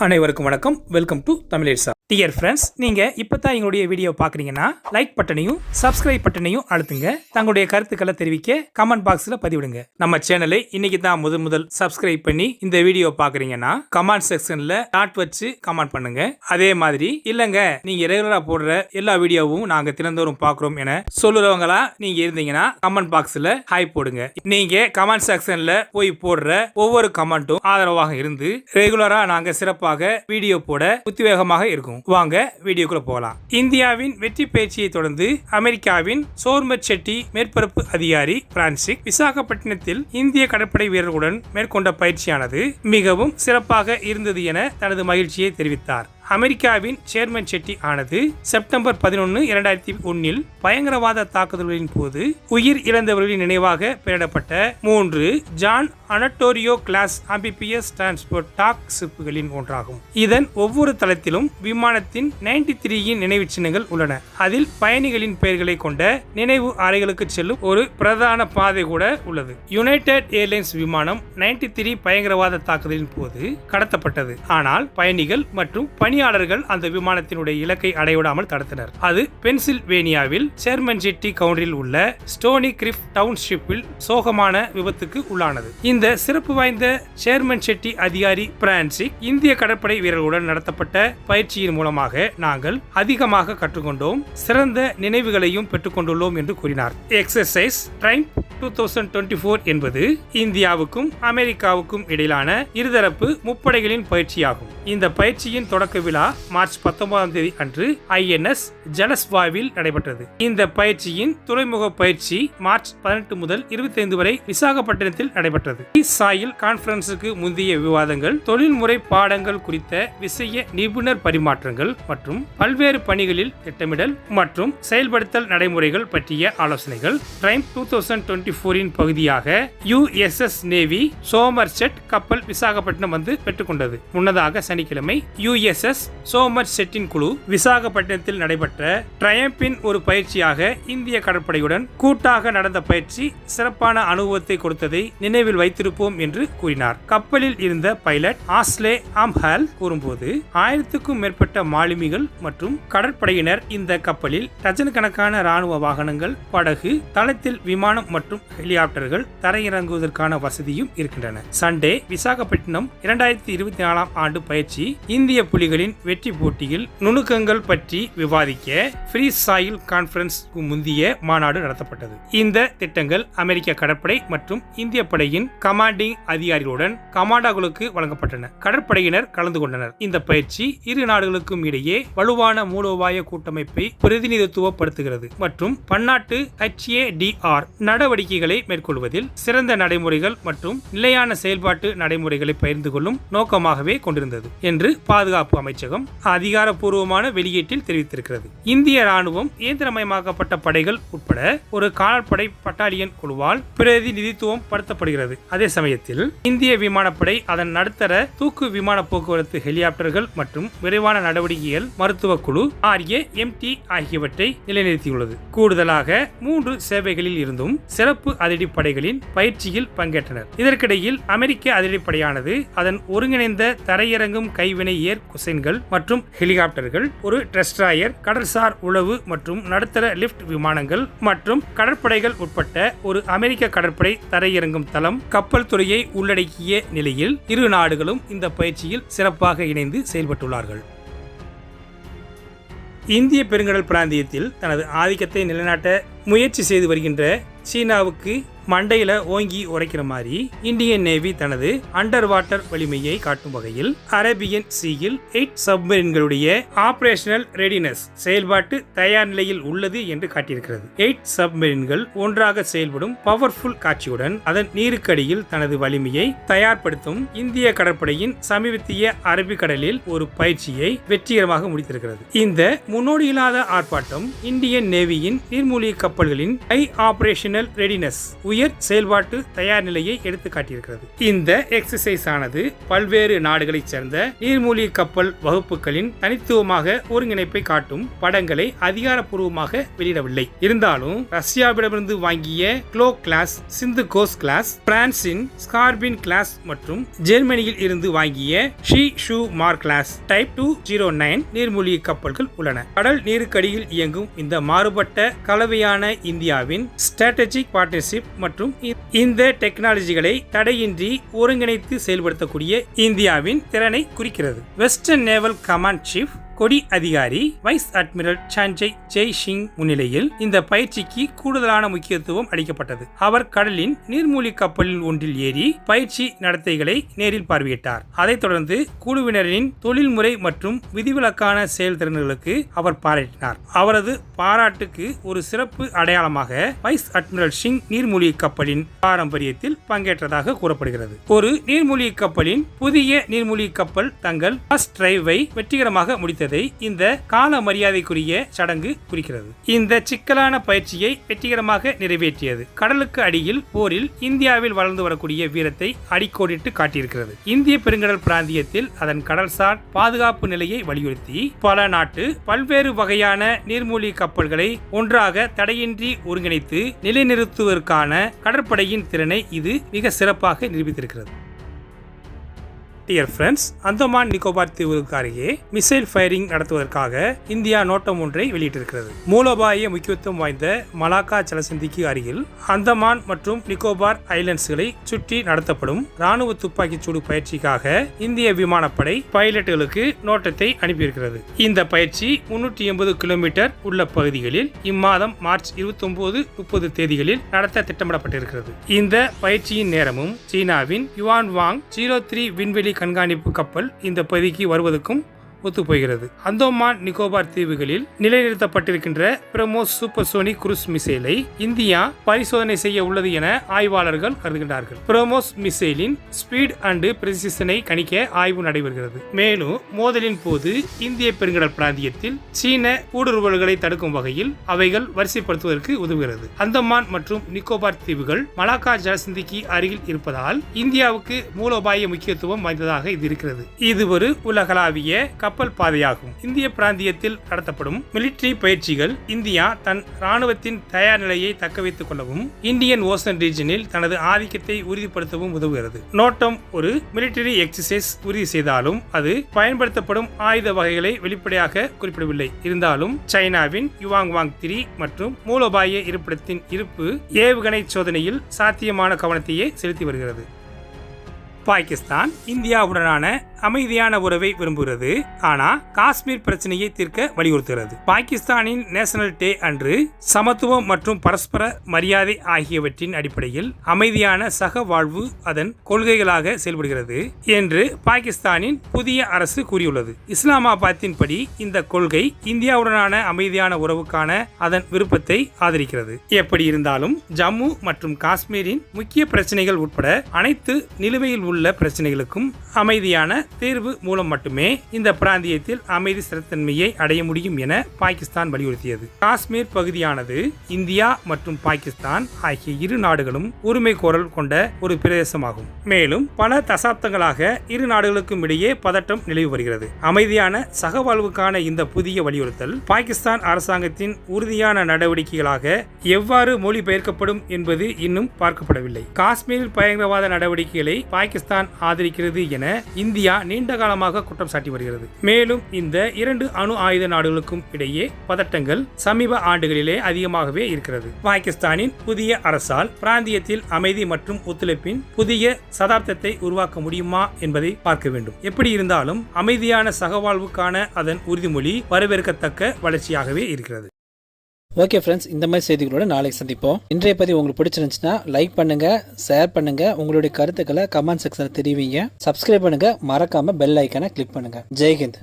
அனைவருக்கும் வணக்கம். Welcome to Tamizhesa. Dear friends நீங்கள் இப்போ தான் எங்களுடைய வீடியோ பார்க்குறீங்கன்னா லைக் பட்டனையும் சப்ஸ்கிரைப் பட்டனையும் அழுத்துங்க. தங்களுடைய கருத்துக்களை தெரிவிக்க கமெண்ட் பாக்ஸில் பதிவிடுங்க. நம்ம சேனலை இன்னைக்கு தான் முதல் முதல் சப்ஸ்கிரைப் பண்ணி இந்த வீடியோ பார்க்குறீங்கன்னா கமெண்ட் செக்ஷனில் டாட் வச்சு கமெண்ட் பண்ணுங்க. அதே மாதிரி இல்லைங்க நீங்கள் ரெகுலராக போடுற எல்லா வீடியோவும் நாங்கள் தினந்தோறும் பார்க்குறோம் என சொல்லுறவங்களா நீங்கள் இருந்தீங்கன்னா கமெண்ட் பாக்ஸில் ஹாய் போடுங்க. நீங்கள் கமெண்ட் செக்ஷனில் போய் போடுற ஒவ்வொரு கமெண்ட்டும் ஆதரவாக இருந்து ரெகுலராக நாங்கள் சிறப்பாக வீடியோ போட உத்வேகமாக இருக்கும். வாங்க வீடியோக்குள்ள போகலாம். இந்தியாவின் வெற்றி பேச்சியை தொடர்ந்து அமெரிக்காவின் சோர்மர் செட்டி மேற்பரப்பு அதிகாரி பிரான்சிக் விசாகப்பட்டினத்தில் இந்திய கடற்படை வீரர்களுடன் மேற்கொண்ட பயிற்சியானது மிகவும் சிறப்பாக இருந்தது என தனது மகிழ்ச்சியை தெரிவித்தார். அமெரிக்காவின் சேர்மன் செட்டி ஆனது செப்டம்பர் பதினொன்று இரண்டாயிரத்தி ஒன்னில் பயங்கரவாத தாக்குதல்களின் போது உயிர் இழந்தவர்களின் நினைவாக பெயரிடப்பட்ட மூன்று San Antonio class amphibious transport dock சிப்புகளின் ஒன்றாகும். இதன் ஒவ்வொரு தளத்திலும் விமானத்தின் நைன்டி த்ரீயின் நினைவு சின்னங்கள் உள்ளன. அதில் பயணிகளின் பெயர்களை கொண்ட நினைவு அறைகளுக்கு செல்லும் ஒரு பிரதான பாதை கூட உள்ளது. யுனைடெட் ஏர்லைன்ஸ் விமானம் நைன்டி த்ரீ பயங்கரவாத தாக்குதலின் போது கடத்தப்பட்டது. ஆனால் பயணிகள் மற்றும் பணி பணியாளர்கள் அந்த விமானத்தினுடைய இலக்கை அடைவிடாமல் தடுத்தனர். அது பென்சில்வேனியாவில் சேர்மன் ஜெட்டி கவுண்டரில் உள்ள ஸ்டோனி கிரிஃப் டவுன்ஷிப்பில் சோகமான விபத்துக்கு உள்ளானது. இந்த சிறப்பு வாய்ந்த சேர்மன் செட்டி அதிகாரி பிரான்சிக் இந்திய கடற்படை வீரர்களுடன் நடத்தப்பட்ட பயிற்சியின் மூலமாக நாங்கள் அதிகமாக கற்றுக்கொண்டோம். சிறந்த நினைவுகளையும் பெற்றுக்கொண்டுள்ளோம் என்று கூறினார். Exercise Triumph two thousand twenty four என்பது இந்தியாவுக்கும் அமெரிக்காவுக்கும் இடையிலான இருதரப்பு முப்படைகளின் பயிற்சியாகும். இந்த பயிற்சியின் தொடக்க விழா மார்ச் பத்தொன்பதாம் தேதி அன்று ஐஎன்எஸ் ஜலஸ்வாவில் நடைபெற்றது. இந்த பயிற்சியின் துறைமுக பயிற்சி மார்ச் பதினெட்டு முதல் இருபத்தி ஐந்து வரை விசாகப்பட்டினத்தில் நடைபெற்றது. சாயில் கான்பரன்ஸுக்கு முந்தைய விவாதங்கள் தொழில்முறை பாடங்கள் குறித்த விஷய நிபுணர் பரிமாற்றங்கள் மற்றும் பல்வேறு பணிகளில் திட்டமிடல் மற்றும் செயல்படுத்தல் நடைமுறைகள் பற்றிய ஆலோசனைகள். ட்ரைம் டூ தௌசண்ட் டுவெண்ட்டி ஃபோரின் பகுதியாக யுஎஸ்எஸ் நேவி சோமர்செட் கப்பல் விசாகப்பட்டினம் வந்து பெற்றுக்கொண்டது. முன்னதாக சனிக்கிழமை யுஎஸ்எஸ் சோமர் செட்டின் குழு விசாகப்பட்டினத்தில் நடைபெற்ற ட்ரயம்பின் ஒரு பயிற்சியாக இந்திய கடற்படையுடன் கூட்டாக நடந்த பயிற்சி சிறப்பான அனுபவத்தை கொடுத்ததை நினைவில் வைத்திருப்போம் என்று கூறினார். கப்பலில் இருந்த பைலட் ஆஸ்லே ஆம்ஹால் கூறும்போது ஆயிரத்துக்கும் மேற்பட்ட மாலுமிகள் மற்றும் கடற்படையினர் இந்த கப்பலில் டஜன் கணக்கான ராணுவ வாகனங்கள் படகு தளத்தில் விமானம் மற்றும் ஹெலிகாப்டர்கள் தரையிறங்குவதற்கான வசதியும் இருக்கின்றன. சண்டே விசாகப்பட்டினம் இரண்டாயிரத்தி இருபத்தி நாலாம் ஆண்டு பயிற்சி இந்திய புலிகளின் வெற்றி போட்டியில் நுணுக்கங்கள் பற்றி விவாதிக்க ஃப்ரீ சாயில் கான்பரன்ஸ்க்கு முந்தைய மாநாடு நடத்தப்பட்டது. இந்த திட்டங்கள் அமெரிக்க கடற்படை மற்றும் இந்திய படையின் கமாண்டிங் அதிகாரிகளுடன் கமாண்டாக்களுக்கு வழங்கப்பட்டன. கடற்படையினர் கலந்து கொண்டனர். இந்த பயிற்சி இரு நாடுகளுக்கும் இடையே வலுவான மூலோபாய கூட்டமைப்பை பிரதிநிதித்துவப்படுத்துகிறது மற்றும் பன்னாட்டு HADR நடவடிக்கைகளை மேற்கொள்வதில் சிறந்த நடைமுறைகள் மற்றும் நிலையான செயல்பாட்டு நடைமுறைகளை பகிர்ந்து கொள்ளும் நோக்கமாகவே கொண்டிருந்தது என்று பாதுகாப்பு அமைச்சகம் அதிகாரப்பூர்வமான வெளியீட்டில் தெரிவித்திருக்கிறது. இந்திய ராணுவம் இயந்திரமயமாக்கப்பட்ட படைகள் உட்பட ஒரு காலாட்படை பட்டாலியன் குழுவால் பிரதிநிதித்துவம் படுத்தப்படுகிறது. அதே சமயத்தில் இந்திய விமானப்படை அதன் நடுத்தர தூக்கு விமான போக்குவரத்து ஹெலிகாப்டர்கள் மற்றும் விரைவான நடவடிக்கைகள் மருத்துவ குழு ஆர்ஏ எம்டி ஆகியவற்றை நிலைநிறுத்தியுள்ளது. கூடுதலாக மூன்று சேவைகளில் இருந்தும் சிறப்பு அதிரடிப்படைகளின் பயிற்சியில் பங்கேற்றனர். இதற்கிடையில் அமெரிக்க அதிரடிப்படையானது அதன் ஒருங்கிணைந்த தரையிறங்கும் கைவினை ஏர் குசைன்கள் மற்றும் ஹெலிகாப்டர்கள் ஒரு டெஸ்ட்ராயர் கடற்சார் உளவு மற்றும் நடுத்தர லிப்ட் விமானங்கள் மற்றும் கடற்படைகள் உட்பட்ட ஒரு அமெரிக்க கடற்படை தரையிறங்கும் தளம் கப்பல் துறையை உள்ளடக்கிய நிலையில் இரு நாடுகளும் இந்த பயிற்சியில் சிறப்பாக இணைந்து செயல்பட்டுள்ளார்கள். இந்திய பெருங்கடல் பிராந்தியத்தில் தனது ஆதிக்கத்தை நிலைநாட்ட முயற்சி செய்து வருகின்ற சீனாவுக்கு மண்டையில ஓங்கி உரைக்கிற மாதிரி இந்தியன் நேவி தனது அண்டர் வாட்டர் வலிமையை காட்டும் வகையில் அரேபியன் சீயில் எயிட் சப்மரீன்களுடைய ஆபரேஷனல் ரெடினஸ் செயல்பாட்டு தயார் நிலையில் உள்ளது என்று காட்டியிருக்கிறது. எயிட் சப்மரீன்கள் ஒன்றாக செயல்படும் பவர்ஃபுல் காட்சியுடன் அதன் நீருக்கடியில் தனது வலிமையை தயார்படுத்தும் இந்திய கடற்படையின் சமீபத்திய அரபிக்கடலில் ஒரு பயிற்சியை வெற்றிகரமாக முடித்திருக்கிறது. இந்த முன்னோடியில்லாத ஆர்ப்பாட்டம் இந்தியன் நேவியின் நீர்மூழ்கி கப்பல்களின் ஹை ஆபரேஷனல் ரெடினஸ் உயர் செயல்பாட்டு தயார் நிலையை எடுத்து காட்டியிருக்கிறது. இந்த எக்ஸசைஸ் ஆனது பல்வேறு நாடுகளைச் சேர்ந்த நீர்மூழ்கி கப்பல் வகுப்புகளின் தனித்துவமாக ஒருங்கிணைப்பை காட்டும் படங்களை அதிகாரப்பூர்வமாக வெளியிடவில்லை. இருந்தாலும் ரஷ்யாவிடமிருந்து வாங்கிய glow class Sindhughosh class பிரான்சின் ஸ்கார்பின் கிளாஸ் மற்றும் ஜெர்மனியில் இருந்து வாங்கிய Shishumar class type two zero nine நீர்மூழ்கி கப்பல்கள் உள்ளன. கடல் நீருக்கடியில் இயங்கும் இந்த மாறுபட்ட கலவையான இந்தியாவின் ஸ்ட்ராட்டஜிக் பார்ட்னர்ஷிப் மற்றும் இந்த டெக்னாலஜிகளை தடையின்றி ஒருங்கிணைத்து செயல்படுத்தக்கூடிய இந்தியாவின் திறனை குறிக்கிறது. வெஸ்டர்ன் நேவல் கமாண்ட் சீஃப் கொடி அதிகாரி வைஸ் அட்மிரல் சஞ்சய் ஜெய் சிங் முன்னிலையில் இந்த பயிற்சிக்கு கூடுதலான முக்கியத்துவம் அளிக்கப்பட்டது. அவர் கடலின் நீர்மூழ்கி கப்பலில் ஒன்றில் ஏறி பயிற்சி நடத்தைகளை நேரில் பார்வையிட்டார். அதைத் தொடர்ந்து குழுவினரின் தொழில்முறை மற்றும் விதிவிலக்கான செயல்திறன்களுக்கு அவர் பாராட்டினார். அவரது பாராட்டுக்கு ஒரு சிறப்பு அடையாளமாக வைஸ் அட்மிரல் சிங் நீர்மூழ்கி கப்பலின் பாரம்பரியத்தில் பங்கேற்றதாக கூறப்படுகிறது. ஒரு நீர்மூழ்கி கப்பலின் புதிய நீர்மூழ்கி கப்பல் தங்கள் ஃபர்ஸ்ட் டிரைவை வெற்றிகரமாக முடித்தது. இந்த கால மரியாதைக்குரிய சடங்கு குறிக்கிறது. இந்த சிக்கலான பயிற்சியை வெற்றிகரமாக நிறைவேற்றியது. கடலுக்கு அடியில் போரில் இந்தியாவில் வளர்ந்து வரக்கூடிய வீரத்தை அடிக்கோடிட்டு காட்டியிருக்கிறது. இந்திய பெருங்கடல் பிராந்தியத்தில் அதன் கடல்சார் பாதுகாப்பு நிலையை வலியுறுத்தி பல நாட்டு பல்வேறு வகையான நீர்மூழ்கி கப்பல்களை ஒன்றாக தடையின்றி ஒருங்கிணைத்து நிலைநிறுத்துவதற்கான கடற்படையின் திறனை இது மிக சிறப்பாக நிரூபித்திருக்கிறது. டியர் ஃப்ரெண்ட்ஸ் அந்தமான் நிக்கோபார் தீவுக்கு அருகே மிசைல் ஃபயரிங் நடத்துவதற்காக இந்தியா நோட்டம் ஒன்றை வெளியிட்டிருக்கிறது. மூலோபாய முக்கியத்துவம் வாய்ந்த மலாக்கா ஜலசந்திக்கு அருகில் அந்தமான் மற்றும் நிக்கோபார் ஐலண்ட்ஸ்களை சுற்றி நடத்தப்படும் ராணுவ துப்பாக்கிச் சூடு பயிற்சிக்காக இந்திய விமானப்படை பைலட்டுகளுக்கு நோட்டத்தை அனுப்பியிருக்கிறது. இந்த பயிற்சி முன்னூற்றி எண்பது கிலோமீட்டர் உள்ள பகுதிகளில் இம்மாதம் மார்ச் இருபத்தி ஒன்பது முப்பது தேதிகளில் நடத்த திட்டமிடப்பட்டிருக்கிறது. இந்த பயிற்சியின் நேரமும் சீனாவின் யுவான் வாங் ஜீரோ த்ரீ விண்வெளி கண்காணிப்பு கப்பல் இந்த பகுதிக்கு வருவதற்கும் ஒத்துப்போகிறது அந்தோமான் நிக்கோபார் தீவுகளில் நிலைநிறுத்தப்பட்டிருக்கின்ற பிரமோஸ் சூப்பர்சோனிக் குரூஸ் மிசைலை இந்தியா பரிசோதனை செய்ய உள்ளது என ஆய்வாளர்கள் கருதுகின்றார்கள். பிரமோஸ் மிசைலின் ஸ்பீட் அண்ட் பிரிசிஷனை கணிக்க ஆய்வு நடைபெறுகிறது. மேலும் மோதலின் போது இந்திய பெருங்கடல் பிராந்தியத்தில் சீன ஊடுருவல்களை தடுக்கும் வகையில் அவைகள் வரிசைப்படுத்துவதற்கு உதவுகிறது. அந்தமான் மற்றும் நிக்கோபார் தீவுகள் மலாக்கா ஜலசந்திக்கு அருகில் இருப்பதால் இந்தியாவுக்கு மூலோபாய முக்கியத்துவம் வாய்ந்ததாக இது இருக்கிறது. இது ஒரு உலகளாவிய கப்பல் பாதையாகும். இந்திய பிராந்தியத்தில் நடத்தப்படும் மிலிட்டரி பயிற்சிகள் இந்தியா தன் ராணுவத்தின் தயார் நிலையை தக்க வைத்துக் கொள்ளவும் இந்தியன் ஓசன் ரீஜனில் தனது ஆதிக்கத்தை உறுதிப்படுத்தவும் உதவுகிறது. நோட்டம் ஒரு மிலிட்டரி எக்ஸசைஸ் உறுதி செய்தாலும் அது பயன்படுத்தப்படும் ஆயுத வகைகளை வெளிப்படையாக குறிப்பிடவில்லை. இருந்தாலும் சைனாவின் யுவாங் வாங் திரி மற்றும் மூலோபாய இருப்பிடத்தின் இருப்பு ஏவுகணை சோதனையில் சாத்தியமான கவனத்தையே செலுத்தி வருகிறது. பாகிஸ்தான் இந்தியாவுடனான அமைதியான உறவை விரும்புகிறது. ஆனா காஷ்மீர் பிரச்சனையை தீர்க்க வலியுறுத்துகிறது. பாகிஸ்தானின் நேஷனல் டே அன்று சமத்துவம் மற்றும் பரஸ்பர மரியாதை ஆகியவற்றின் அடிப்படையில் அமைதியான சக வாழ்வு அதன் கொள்கைகளாக செயல்படுகிறது என்று பாகிஸ்தானின் புதிய அரசு கூறியுள்ளது. இஸ்லாமாபாத்தின் படி இந்த கொள்கை இந்தியாவுடனான அமைதியான உறவுக்கான அதன் விருப்பத்தை ஆதரிக்கிறது. எப்படி இருந்தாலும் ஜம்மு மற்றும் காஷ்மீரின் முக்கிய பிரச்சனைகள் உட்பட அனைத்து நிலுவையில் உள்ள பிரச்சனைகளுக்கும் அமைதியான தீர்வு மூலம் மட்டுமே இந்த பிராந்தியத்தில் அமைதி ஸ்திரத்தன்மையை அடைய முடியும் என பாகிஸ்தான் வலியுறுத்தியது. காஷ்மீர் பகுதியானது இந்தியா மற்றும் பாகிஸ்தான் ஆகிய இரு நாடுகளும் உரிமை கோரல் கொண்ட ஒரு பிரதேசமாகும். மேலும் பல தசாப்தங்களாக இரு நாடுகளுக்கும் இடையே பதட்டம் நிலவி வருகிறது. அமைதியான சகவாழ்வுக்கான இந்த புதிய வலியுறுத்தல் பாகிஸ்தான் அரசாங்கத்தின் உறுதியான நடவடிக்கைகளாக எவ்வாறு மொழிபெயர்க்கப்படும் என்பது இன்னும் பார்க்கப்படவில்லை. காஷ்மீரில் பயங்கரவாத நடவடிக்கைகளை பாகிஸ்தான் ஆதரிக்கிறது என இந்தியா நீண்ட காலமாக குற்றம் சாட்டி வருகிறது. மேலும் இந்த இரண்டு அணு ஆயுத நாடுகளுக்கும் இடையே பதட்டங்கள் சமீப ஆண்டுகளிலே அதிகமாகவே இருக்கிறது. பாகிஸ்தானின் புதிய அரசால் பிராந்தியத்தில் அமைதி மற்றும் ஒத்துழைப்பின் புதிய சதாப்தத்தை உருவாக்க முடியுமா என்பதை பார்க்க வேண்டும். எப்படி இருந்தாலும் அமைதியான சகவாழ்வுக்கான அதன் உறுதிமொழி வரவேற்கத்தக்க வளர்ச்சியாகவே இருக்கிறது. ஓகே ஃப்ரெண்ட்ஸ் இந்த மாதிரி செய்திகளோட நாளைக்கு சந்திப்போம். இன்றைய பதிவு உங்களுக்கு பிடிச்சிருந்துச்சுன்னா லைக் பண்ணுங்க ஷேர் பண்ணுங்க உங்களுடைய கருத்துக்களை கமெண்ட் செக்ஷனில் தெரிவிங்க. சப்ஸ்கிரைப் பண்ணுங்க மறக்காம பெல் ஐக்கானை கிளிக் பண்ணுங்க. ஜெய்ஹிந்த்